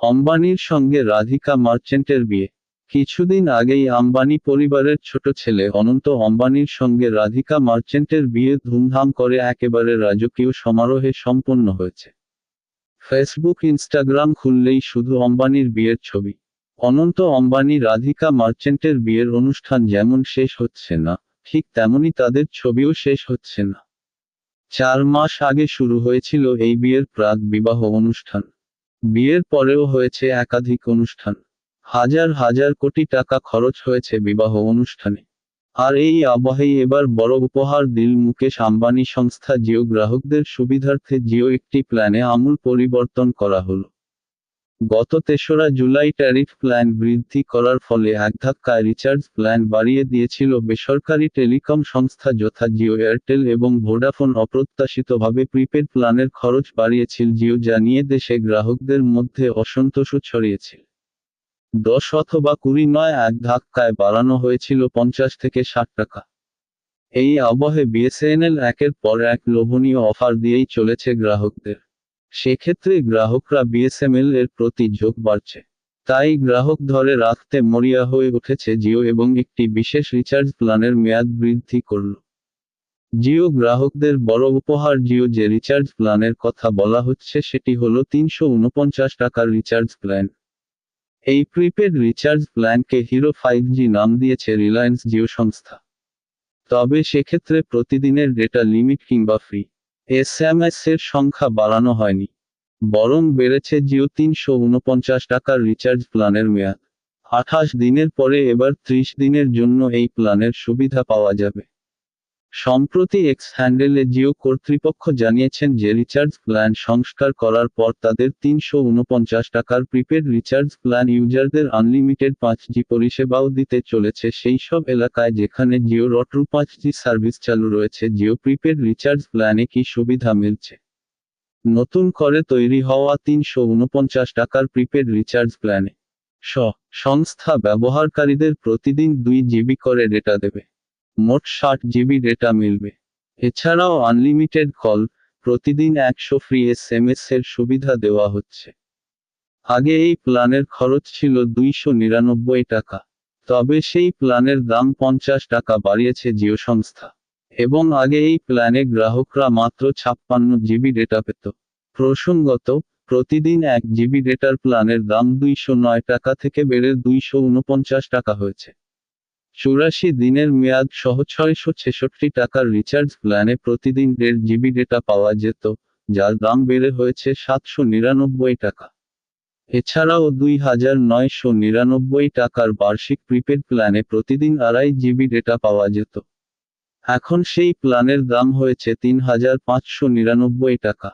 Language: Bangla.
অম্বানির সঙ্গে রাধিকা মার্চেন্টের বিয়ে। কিছুদিন আগেই আম্বানি পরিবারের ছোট ছেলে অনন্ত অম্বানির সঙ্গে রাধিকা মার্চেন্টের বিয়ে ধুমধাম করে একেবারে রাজকীয় সমারোহে সম্পন্ন হয়েছে। ফেসবুক, ইনস্টাগ্রাম খুললেই শুধু অম্বানির বিয়ের ছবি। অনন্ত অম্বানি রাধিকা মার্চেন্টের বিয়ের অনুষ্ঠান যেমন শেষ হচ্ছে না, ঠিক তেমনি তাদের ছবিও শেষ হচ্ছে না। চার মাস আগে শুরু হয়েছিল এই বিয়ের প্রাক বিবাহ অনুষ্ঠান। বিয়ের পরেও হয়েছে একাধিক অনুষ্ঠান। হাজার হাজার কোটি টাকা খরচ হয়েছে বিবাহ অনুষ্ঠানে। আর এই আবহেই এবার বড় উপহার দিল মুকেশ আম্বানি সংস্থা। জিও গ্রাহকদের সুবিধার্থে জিও একটি প্ল্যানে আমূল পরিবর্তন করা হলো। গত তেসরা জুলাই ট্যারিফ প্ল্যান বৃদ্ধি করার ফলে এক ধাক্কায় রিচার্জ প্ল্যান বাড়িয়ে দিয়েছিল বেসরকারি টেলিকম সংস্থা যথা জিও এয়ারটেল এবং ভোডাফোন অপ্রত্যাশিতভাবে প্রিপেড প্ল্যানের খরচ বাড়িয়েছিল জিও জানিয়ে দেশে গ্রাহকদের মধ্যে অসন্তোষও ছড়িয়েছিল। দশ অথবা কুড়ি নয় এক ধাক্কায় বাড়ানো হয়েছিল পঞ্চাশ থেকে ষাট টাকা। এই আবহে বিএসএনএল একের পর এক লোভনীয় অফার দিয়েই চলেছে গ্রাহকদের। সেক্ষেত্রে গ্রাহকরা বিএসএমএল এর প্রতি ঝোঁক বাড়ছে। তাই গ্রাহক ধরে রাখতে মরিয়া হয়ে উঠেছে জিও এবং একটি বিশেষ রিচার্জ প্ল্যানের মেয়াদ বৃদ্ধি করল। জিও গ্রাহকদের বড় উপহার জিও যে রিচার্জ প্ল্যানের কথা বলা হচ্ছে সেটি হল তিনশো উনপঞ্চাশ টাকার রিচার্জ প্ল্যান। এই প্রিপেড রিচার্জ প্ল্যানকে হিরো ফাইভ জি নাম দিয়েছে রিলায়েন্স জিও সংস্থা। তবে সেক্ষেত্রে প্রতিদিনের ডেটা লিমিট কিংবা ফ্রি। এস এম এস এর সংখ্যা বাড়ানো হয়নি, বরং বেড়েছে জিও তিনশো উনপঞ্চাশ টাকার রিচার্জ প্ল্যানের মেয়াদ। আঠাশ দিনের পরে এবার ত্রিশ দিনের জন্য এই প্ল্যানের সুবিধা পাওয়া যাবে। সম্প্রতি এক্স হ্যান্ডেলে জিও কর্তৃপক্ষ জানিয়েছেন যে রিচার্জ প্ল্যান সংস্কার করার পর তাদের তিনশো উনপঞ্চাশ টাকার প্রিপেড রিচার্জ প্ল্যান ইউজারদের আনলিমিটেড পাঁচ জি পরিষেবাও দিতে চলেছে সেই সব এলাকায় যেখানে জিও রটরু পাঁচ জি সার্ভিস চালু রয়েছে। জিও প্রিপেড রিচার্জ প্ল্যানে কি সুবিধা মিলছে? নতুন করে তৈরি হওয়া তিনশো উনপঞ্চাশ টাকার প্রিপেড রিচার্জ প্ল্যানে। স, সংস্থা ব্যবহারকারীদের প্রতিদিন দুই জিবি করে ডেটা দেবে। মোট ষাট জিবি ডেটা মিলবে। এছাড়াও আনলিমিটেড কল প্রতিদিন একশো ফ্রি এস এম এস এর সুবিধা দেওয়া হচ্ছে। আগে এই প্ল্যানের খরচ ছিল দুইশো নিরানব্বই টাকা, তবে সেই প্ল্যানের দাম পঞ্চাশ টাকা বাড়িয়েছে জিও সংস্থা। এবং আগে এই প্ল্যানে গ্রাহকরা মাত্র ছাপ্পান্ন জিবি ডেটা পেত। প্রসঙ্গত, প্রতিদিন এক জিবি ডেটার প্ল্যানের দাম দুইশো নয় টাকা থেকে বেড়ে দুইশো উনপঞ্চাশ টাকা হয়েছে। চুরাশি দিনের মেয়াদ সহ ছয়শো ছেষট্টি টাকার রিচার্জ প্ল্যানে প্রতিদিন দেড় জিবি ডেটা পাওয়া যেত, যার দাম বেড়ে হয়েছে সাতশো নিরানব্বই টাকা। এছাড়াও দুই হাজার নয়শো নিরানব্বই টাকার বার্ষিক প্রিপেড প্ল্যানে প্রতিদিন আড়াই জিবি ডেটা পাওয়া যেত। এখন সেই প্ল্যানের দাম হয়েছে তিন হাজার পাঁচশো নিরানব্বই টাকা।